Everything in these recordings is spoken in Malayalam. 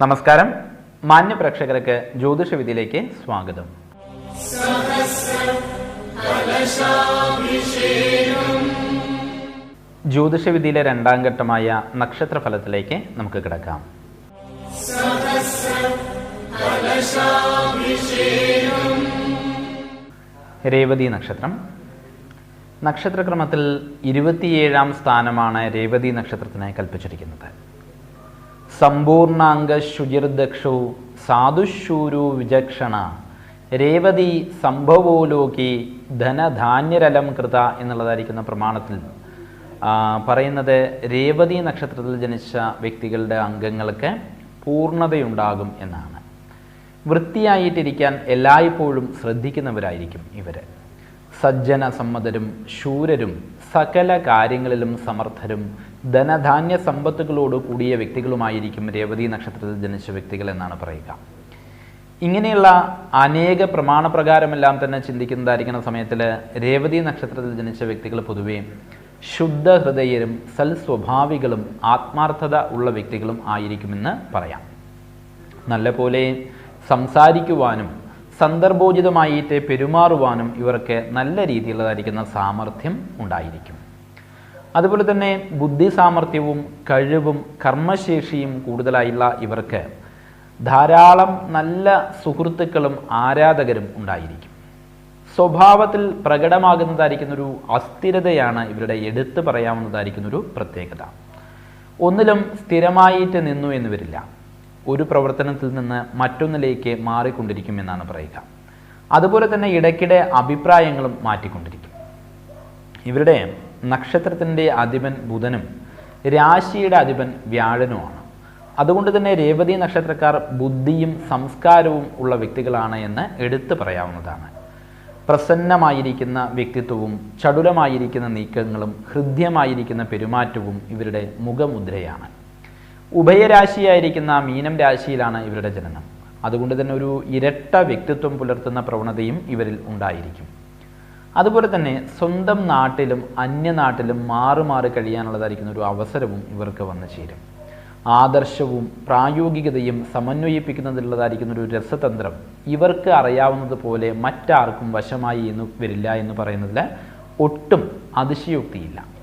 നമസ്കാരം. മാന്യ പ്രേക്ഷകർക്ക് ജ്യോതിഷ വിധിയിലേക്ക് സ്വാഗതം. ജ്യോതിഷ വിധിയിലെ രണ്ടാം ഘട്ടമായ നക്ഷത്രഫലത്തിലേക്ക് നമുക്ക് കിടക്കാം. രേവതി നക്ഷത്രം. നക്ഷത്രക്രമത്തിൽ ഇരുപത്തിയേഴാം സ്ഥാനമാണ് രേവതി നക്ഷത്രത്തിനെ കൽപ്പിച്ചിരിക്കുന്നത്. സമ്പൂർണാംഗ ശുചിർദക്ഷു സാധുശൂരു വിചക്ഷണ രേവതി സംഭവോലോകി ധനധാന്യരലം കൃത എന്നുള്ളതായിരിക്കുന്ന പ്രമാണത്തിൽ പറയുന്നത് രേവതി നക്ഷത്രത്തിൽ ജനിച്ച വ്യക്തികളുടെ അംഗങ്ങൾക്ക് പൂർണതയുണ്ടാകും എന്നാണ്. വൃത്തിയായിട്ടിരിക്കാൻ എല്ലായ്പ്പോഴും ശ്രദ്ധിക്കുന്നവരായിരിക്കും ഇവർ സജ്ജന സമ്മതരും ശൂരരും സകല കാര്യങ്ങളിലും സമർത്ഥരും ധനധാന്യ സമ്പത്തുകളോട് കൂടിയ വ്യക്തികളുമായിരിക്കും രേവതി നക്ഷത്രത്തിൽ ജനിച്ച വ്യക്തികൾ എന്നാണ് പറയുക. ഇങ്ങനെയുള്ള അനേക പ്രമാണപ്രകാരമെല്ലാം തന്നെ ചിന്തിക്കുന്നതായിരിക്കുന്ന സമയത്തിൽ രേവതി നക്ഷത്രത്തിൽ ജനിച്ച വ്യക്തികൾ പൊതുവെ ശുദ്ധ ഹൃദയരും സൽസ്വഭാവികളും ആത്മാർത്ഥത ഉള്ള വ്യക്തികളും ആയിരിക്കുമെന്ന് പറയാം. നല്ലപോലെ സംസാരിക്കുവാനും സന്ദർഭോചിതമായിട്ട് പെരുമാറുവാനും ഇവർക്ക് നല്ല രീതിയിലുള്ളതായിരിക്കുന്ന സാമർഥ്യം ഉണ്ടായിരിക്കും. അതുപോലെ തന്നെ ബുദ്ധി സാമർഥ്യവും കഴിവും കർമ്മശേഷിയും കൂടുതലായുള്ള ഇവർക്ക് ധാരാളം നല്ല സുഹൃത്തുക്കളും ആരാധകരും ഉണ്ടായിരിക്കും. സ്വഭാവത്തിൽ പ്രകടമാകുന്നതായിരിക്കുന്ന ഒരു അസ്ഥിരതയാണ് ഇവരുടെ എടുത്തു പറയാവുന്നതായിരിക്കുന്ന ഒരു പ്രത്യേകത. ഒന്നിലും സ്ഥിരമായിട്ട് നിന്നു എന്ന് വരില്ല. ഒരു പ്രവർത്തനത്തിൽ നിന്ന് മറ്റൊന്നിലേക്ക് മാറിക്കൊണ്ടിരിക്കുമെന്നാണ് പറയുക. അതുപോലെ തന്നെ ഇടയ്ക്കിടെ അഭിപ്രായങ്ങളും മാറ്റിക്കൊണ്ടിരിക്കും. ഇവരുടെ നക്ഷത്രത്തിന്റെ അധിപൻ ബുധനും രാശിയുടെ അധിപൻ വ്യാഴനുമാണ്. അതുകൊണ്ട് തന്നെ രേവതി നക്ഷത്രക്കാർ ബുദ്ധിയും സംസ്കാരവും ഉള്ള വ്യക്തികളാണ് എന്ന് എടുത്തു പറയാവുന്നതാണ്. പ്രസന്നമായിരിക്കുന്ന വ്യക്തിത്വവും ചടുലമായിരിക്കുന്ന നീക്കങ്ങളും ഹൃദ്യമായിരിക്കുന്ന പെരുമാറ്റവും ഇവരുടെ മുഖമുദ്രയാണ്. ഉഭയരാശിയായിരിക്കുന്ന മീനം രാശിയിലാണ് ഇവരുടെ ജനനം. അതുകൊണ്ട് തന്നെ ഒരു ഇരട്ട വ്യക്തിത്വം പുലർത്തുന്ന പ്രവണതയും ഇവരിൽ ഉണ്ടായിരിക്കും. അതുപോലെ തന്നെ സ്വന്തം നാട്ടിലും അന്യനാട്ടിലും മാറി മാറി കഴിയാനുള്ളതായിരിക്കുന്ന ഒരു അവസരവും ഇവർക്ക് വന്നു ചേരും. ആദർശവും പ്രായോഗികതയും സമന്വയിപ്പിക്കുന്നതിലുള്ളതായിരിക്കുന്ന ഒരു രസതന്ത്രം ഇവർക്ക് അറിയാവുന്നത് പോലെ മറ്റാർക്കും വശമായി എന്ന് വരില്ല എന്ന് പറയുന്നതിൽ ഒട്ടും അതിശയോക്തിയില്ല.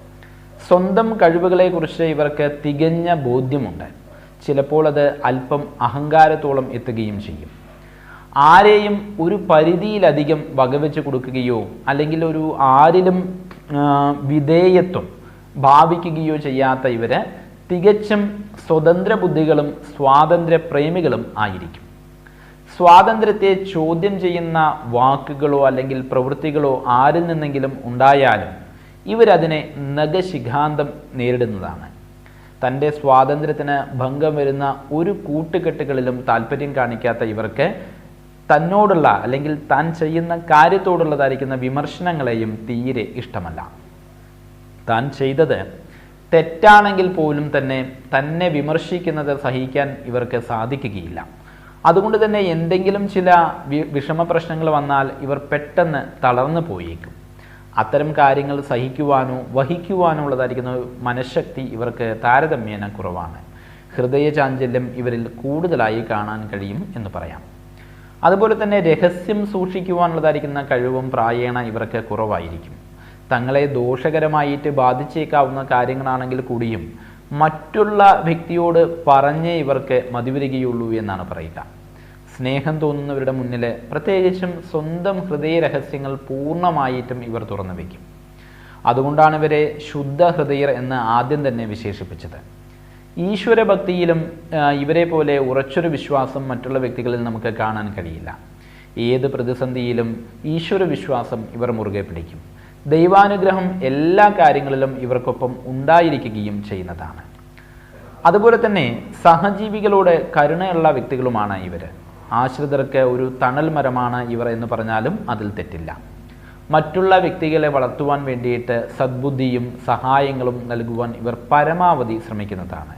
സ്വന്തം കഴിവുകളെക്കുറിച്ച് ഇവർക്ക് തികഞ്ഞ ബോധ്യമുണ്ട് ചിലപ്പോൾ അത് അല്പം അഹങ്കാരത്തോളം എത്തുകയും ചെയ്യും. ആരെയും ഒരു പരിധിയിലധികം വകവെച്ച് കൊടുക്കുകയോ അല്ലെങ്കിൽ ഒരു ആരിലും വിധേയത്വം ഭാവിക്കുകയോ ചെയ്യാത്ത ഇവർ തികച്ചും സ്വതന്ത്ര ബുദ്ധികളും സ്വാതന്ത്ര്യ പ്രേമികളും ആയിരിക്കും. സ്വാതന്ത്ര്യത്തെ ചോദ്യം ചെയ്യുന്ന വാക്കുകളോ അല്ലെങ്കിൽ പ്രവൃത്തികളോ ആരിൽ നിന്നെങ്കിലും ഉണ്ടായാലും ഇവരതിനെ നഖശിഖാന്തം നേരിടുന്നതാണ്. തന്റെ സ്വാതന്ത്ര്യത്തിന് ഭംഗം വരുന്ന ഒരു കൂട്ടുകെട്ടുകളിലും താല്പര്യം കാണിക്കാത്ത ഇവർക്ക് തന്നോടുള്ള അല്ലെങ്കിൽ താൻ ചെയ്യുന്ന കാര്യത്തോടുള്ളതായിരിക്കുന്ന വിമർശനങ്ങളെയും തീരെ ഇഷ്ടമല്ല. താൻ ചെയ്തത് തെറ്റാണെങ്കിൽ പോലും തന്നെ തന്നെ വിമർശിക്കുന്നത് സഹിക്കാൻ ഇവർക്ക് സാധിക്കുകയില്ല. അതുകൊണ്ട് തന്നെ എന്തെങ്കിലും ചില വിഷമ പ്രശ്നങ്ങൾ വന്നാൽ ഇവർ പെട്ടെന്ന് തളർന്നു പോയേക്കും. അത്തരം കാര്യങ്ങൾ സഹിക്കുവാനോ വഹിക്കുവാനോ ഉള്ളതായിരിക്കുന്ന മനഃശക്തി ഇവർക്ക് താരതമ്യേന കുറവാണ്. ഹൃദയ ചാഞ്ചല്യം ഇവരിൽ കൂടുതലായി കാണാൻ കഴിയും എന്ന് പറയാം. അതുപോലെ തന്നെ രഹസ്യം സൂക്ഷിക്കുവാനുള്ളതായിരിക്കുന്ന കഴിവും പ്രായേണ ഇവർക്ക് കുറവായിരിക്കും. തങ്ങളെ ദോഷകരമായിട്ട് ബാധിച്ചേക്കാവുന്ന കാര്യങ്ങളാണെങ്കിൽ കൂടിയും മറ്റുള്ള വ്യക്തിയോട് പറഞ്ഞേ ഇവർക്ക് മതിവരികയുള്ളൂ എന്നാണ് പറയുക. സ്നേഹം തോന്നുന്നവരുടെ മുന്നിൽ പ്രത്യേകിച്ചും സ്വന്തം ഹൃദയ രഹസ്യങ്ങൾ പൂർണമായിട്ടും ഇവർ തുറന്നു വയ്ക്കും അതുകൊണ്ടാണ് ഇവരെ ശുദ്ധ ഹൃദയർ എന്ന് ആദ്യം തന്നെ വിശേഷിപ്പിച്ചത്. ഈശ്വര ഭക്തിയിലും ഇവരെ പോലെ ഉറച്ചൊരു വിശ്വാസം മറ്റുള്ള വ്യക്തികളിൽ നമുക്ക് കാണാൻ കഴിയില്ല. ഏത് പ്രതിസന്ധിയിലും ഈശ്വര വിശ്വാസം ഇവർ മുറുകെ പിടിക്കും. ദൈവാനുഗ്രഹം എല്ലാ കാര്യങ്ങളിലും ഇവർക്കൊപ്പം ഉണ്ടായിരിക്കുകയും ചെയ്യുന്നതാണ്. അതുപോലെ തന്നെ സഹജീവികളോട് കരുണയുള്ള വ്യക്തികളുമാണ് ഇവർ ആശ്രിതർക്ക് ഒരു തണൽ മരമാണ് ഇവർ എന്ന് പറഞ്ഞാലും അതിൽ തെറ്റില്ല. മറ്റുള്ള വ്യക്തികളെ വളർത്തുവാൻ വേണ്ടിയിട്ട് സദ്ബുദ്ധിയും സഹായങ്ങളും നൽകുവാൻ ഇവർ പരമാവധി ശ്രമിക്കുന്നതാണ്.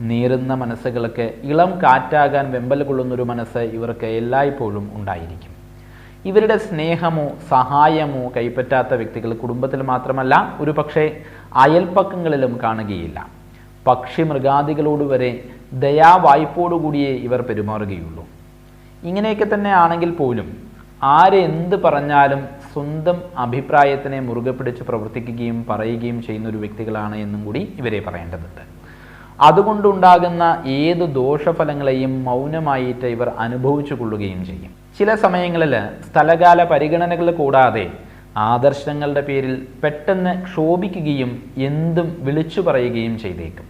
നീറുന്ന മനസ്സുകൾക്ക് ഇളം കാറ്റാകാൻ വെമ്പൽ കൊള്ളുന്നൊരു മനസ്സ് ഇവർക്ക് എല്ലായ്പ്പോഴും ഉണ്ടായിരിക്കും. ഇവരുടെ സ്നേഹമോ സഹായമോ കൈപ്പറ്റാത്ത വ്യക്തികൾ കുടുംബത്തിൽ മാത്രമല്ല ഒരു പക്ഷേ അയൽപ്പക്കങ്ങളിലും കാണുകയില്ല. പക്ഷി മൃഗാദികളോട് വരെ ദയാവായ്പോടുകൂടിയേ ഇവർ പെരുമാറുകയുള്ളൂ. ഇങ്ങനെയൊക്കെ തന്നെ ആണെങ്കിൽ പോലും ആരെന്ത് പറഞ്ഞാലും സ്വന്തം അഭിപ്രായത്തിനെ മുറുകെ പിടിച്ച് പ്രവർത്തിക്കുകയും പറയുകയും ചെയ്യുന്ന ഒരു വ്യക്തികളാണ് എന്നും കൂടി ഇവരെ പറയേണ്ടതുണ്ട്. അതുകൊണ്ടുണ്ടാകുന്ന ഏത് ദോഷഫലങ്ങളെയും മൗനമായിട്ട് ഇവർ അനുഭവിച്ചു കൊള്ളുകയും ചെയ്യും. ചില സമയങ്ങളിൽ സ്ഥലകാല പരിഗണനകൾ കൂടാതെ ആദർശങ്ങളുടെ പേരിൽ പെട്ടെന്ന് ക്ഷോഭിക്കുകയും എന്തും വിളിച്ചു പറയുകയും ചെയ്തേക്കും.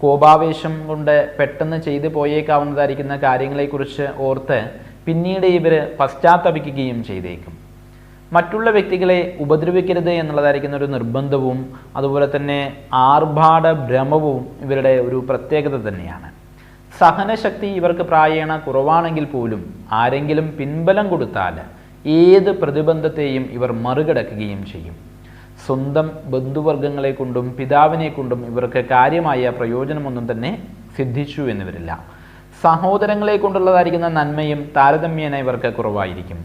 കോപാവേശം കൊണ്ട് പെട്ടെന്ന് ചെയ്തു പോയേക്കാവുന്നതായിരിക്കുന്ന കാര്യങ്ങളെക്കുറിച്ച് ഓർത്ത് പിന്നീട് ഇവർ പശ്ചാത്തപിക്കുകയും ചെയ്തേക്കും. മറ്റുള്ള വ്യക്തികളെ ഉപദ്രവിക്കരുത് എന്നുള്ളതായിരിക്കുന്ന ഒരു നിർബന്ധവും അതുപോലെ തന്നെ ആർഭാട ഭ്രമവും ഇവരുടെ ഒരു പ്രത്യേകത തന്നെയാണ്. സഹനശക്തി ഇവർക്ക് പ്രായേണ കുറവാണെങ്കിൽ പോലും ആരെങ്കിലും പിൻബലം കൊടുത്താൽ ഏത് പ്രതിബന്ധത്തെയും ഇവർ മറികടക്കുകയും ചെയ്യും. സ്വന്തം ബന്ധുവർഗങ്ങളെ കൊണ്ടും പിതാവിനെ കൊണ്ടും ഇവർക്ക് കാര്യമായ പ്രയോജനമൊന്നും തന്നെ സിദ്ധിച്ചു എന്ന് വരില്ല സഹോദരങ്ങളെ കൊണ്ടുള്ളതായിരിക്കുന്ന നന്മയും താരതമ്യേന ഇവർക്ക് കുറവായിരിക്കും.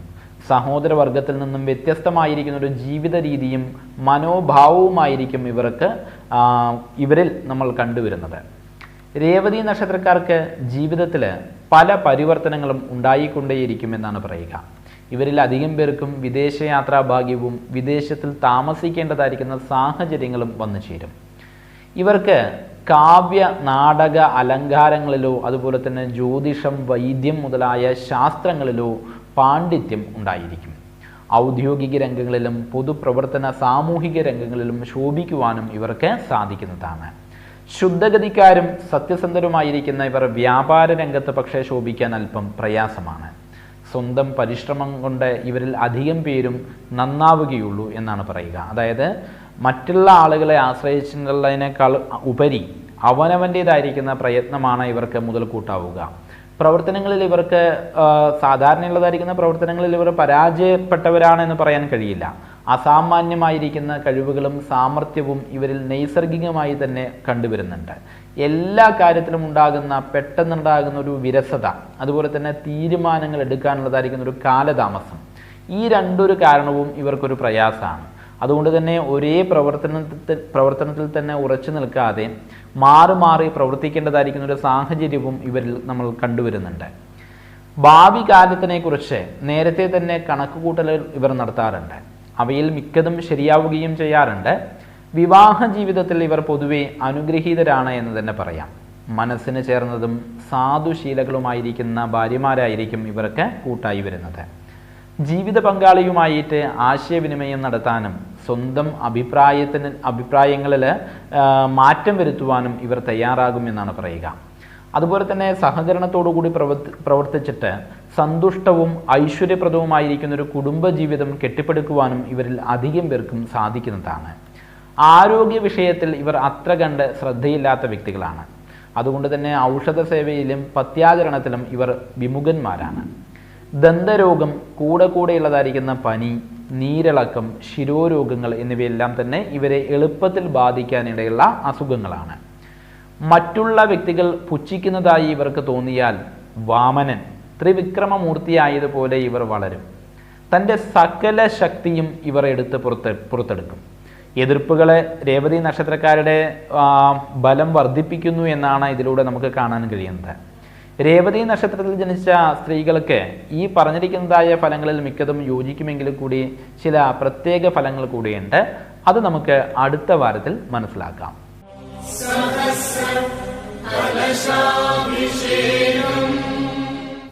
സഹോദരവർഗത്തിൽ നിന്നും വ്യത്യസ്തമായിരിക്കുന്ന ഒരു ജീവിത രീതിയും മനോഭാവവുമായിരിക്കും ഇവർക്ക് ഇവരിൽ നമ്മൾ കണ്ടുവരുന്നത്. രേവതി നക്ഷത്രക്കാർക്ക് ജീവിതത്തിൽ പല പരിവർത്തനങ്ങളും ഉണ്ടായിക്കൊണ്ടേയിരിക്കുമെന്നാണ് പറയുക. ഇവരിൽ അധികം പേർക്കും വിദേശയാത്രാ ഭാഗ്യവും വിദേശത്തിൽ താമസിക്കേണ്ടതായിരിക്കുന്ന സാഹചര്യങ്ങളും വന്നു ചേരും. ഇവർക്ക് കാവ്യ നാടക അലങ്കാരങ്ങളിലോ അതുപോലെ തന്നെ ജ്യോതിഷം വൈദ്യം മുതലായ ശാസ്ത്രങ്ങളിലോ പാണ്ഡിത്യം ഉണ്ടായിരിക്കും. ഔദ്യോഗിക രംഗങ്ങളിലും പൊതുപ്രവർത്തന സാമൂഹിക രംഗങ്ങളിലും ശോഭിക്കുവാനും ഇവർക്ക് സാധിക്കുന്നതാണ്. ശുദ്ധഗതിക്കാരും സത്യസന്ധരുമായിരിക്കുന്ന ഇവർ വ്യാപാര രംഗത്ത് പക്ഷേ ശോഭിക്കാൻ അല്പം പ്രയാസമാണ്. സ്വന്തം പരിശ്രമം കൊണ്ട് ഇവരിൽ അധികം പേരും നന്നാവുകയുള്ളൂ എന്നാണ് പറയുക. അതായത് മറ്റുള്ള ആളുകളെ ആശ്രയിച്ചിട്ടുള്ളതിനേക്കാൾ ഉപരി അവനവന്റേതായിരിക്കുന്ന പ്രയത്നമാണ് ഇവർക്ക് മുതൽക്കൂട്ടാവുക. പ്രവർത്തനങ്ങളിൽ ഇവർക്ക് സാധാരണയുള്ളതായിരിക്കുന്ന പ്രവർത്തനങ്ങളിൽ ഇവർ പരാജയപ്പെട്ടവരാണെന്ന് പറയാൻ കഴിയില്ല. അസാമാന്യമായിരിക്കുന്ന കഴിവുകളും സാമർഥ്യവും ഇവരിൽ നൈസർഗികമായി തന്നെ കണ്ടുവരുന്നുണ്ട്. എല്ലാ കാര്യത്തിലും ഉണ്ടാകുന്ന പെട്ടെന്നുണ്ടാകുന്ന ഒരു വിരസത അതുപോലെ തന്നെ തീരുമാനങ്ങൾ എടുക്കാനുള്ളതായിരിക്കുന്ന ഒരു കാലതാമസം ഈ രണ്ടൊരു കാരണവും ഇവർക്കൊരു പ്രയാസമാണ്. അതുകൊണ്ട് തന്നെ ഒരേ പ്രവർത്തനത്തിൽ പ്രവർത്തനത്തിൽ തന്നെ ഉറച്ചു നിൽക്കാതെ മാറി മാറി പ്രവർത്തിക്കേണ്ടതായിരിക്കുന്ന ഒരു സാഹചര്യവും ഇവരിൽ നമ്മൾ കണ്ടുവരുന്നുണ്ട്. ഭാവി കാലത്തിനെ കുറിച്ച് നേരത്തെ തന്നെ കണക്കുകൂട്ടലുകൾ ഇവർ നടത്താറുണ്ട്. അവയിൽ മിക്കതും ശരിയാവുകയും ചെയ്യാറുണ്ട്. വിവാഹ ജീവിതത്തിൽ ഇവർ പൊതുവെ അനുഗ്രഹീതരാണ് എന്ന് തന്നെ പറയാം. മനസ്സിന് ചേർന്നതും സാധുശീലകളുമായിരിക്കുന്ന ഭാര്യമാരായിരിക്കും ഇവർക്ക് കൂട്ടായി വരുന്നത്. ജീവിത പങ്കാളിയുമായിട്ട് ആശയവിനിമയം നടത്താനും സ്വന്തം അഭിപ്രായത്തിന് അഭിപ്രായങ്ങളിൽ മാറ്റം വരുത്തുവാനും ഇവർ തയ്യാറാകുമെന്നാണ് പറയുക. അതുപോലെ തന്നെ സഹകരണത്തോടുകൂടി പ്രവർത്തി പ്രവർത്തിച്ചിട്ട് സന്തുഷ്ടവും ഐശ്വര്യപ്രദവുമായിരിക്കുന്ന ഒരു കുടുംബജീവിതം കെട്ടിപ്പടുക്കുവാനും ഇവരിൽ അധികം പേർക്കും സാധിക്കുന്നതാണ്. ആരോഗ്യ വിഷയത്തിൽ ഇവർ അത്ര കണ്ട് ശ്രദ്ധയില്ലാത്ത വ്യക്തികളാണ്. അതുകൊണ്ട് തന്നെ ഔഷധ സേവയിലും പത്യാചരണത്തിലും ഇവർ വിമുഖന്മാരാണ്. ദന്തരോഗം കൂടെ കൂടെയുള്ളതായിരിക്കുന്ന പനി നീരിളക്കം ശിരോരോഗങ്ങൾ എന്നിവയെല്ലാം തന്നെ ഇവരെ എളുപ്പത്തിൽ ബാധിക്കാനിടയുള്ള അസുഖങ്ങളാണ്. മറ്റുള്ള വ്യക്തികൾ പുച്ഛിക്കുന്നതായി ഇവർക്ക് തോന്നിയാൽ വാമനൻ ത്രിവിക്രമമൂർത്തിയായതുപോലെ ഇവർ വളരും. തന്റെ സകല ശക്തിയും ഇവർ എടുത്ത് പുറത്ത് പുറത്തെടുക്കും. എതിർപ്പുകളെ രേവതി നക്ഷത്രക്കാരുടെ ബലം വർദ്ധിപ്പിക്കുന്നു എന്നാണ് ഇതിലൂടെ നമുക്ക് കാണാൻ കഴിയുന്നത്. രേവതി നക്ഷത്രത്തിൽ ജനിച്ച സ്ത്രീകൾക്ക് ഈ പറഞ്ഞിരിക്കുന്നതായ ഫലങ്ങളിൽ മിക്കതും യോജിക്കുമെങ്കിലും കൂടി ചില പ്രത്യേക ഫലങ്ങൾ കൂടിയുണ്ട്. അത് നമുക്ക് അടുത്ത വാരത്തിൽ മനസ്സിലാക്കാം.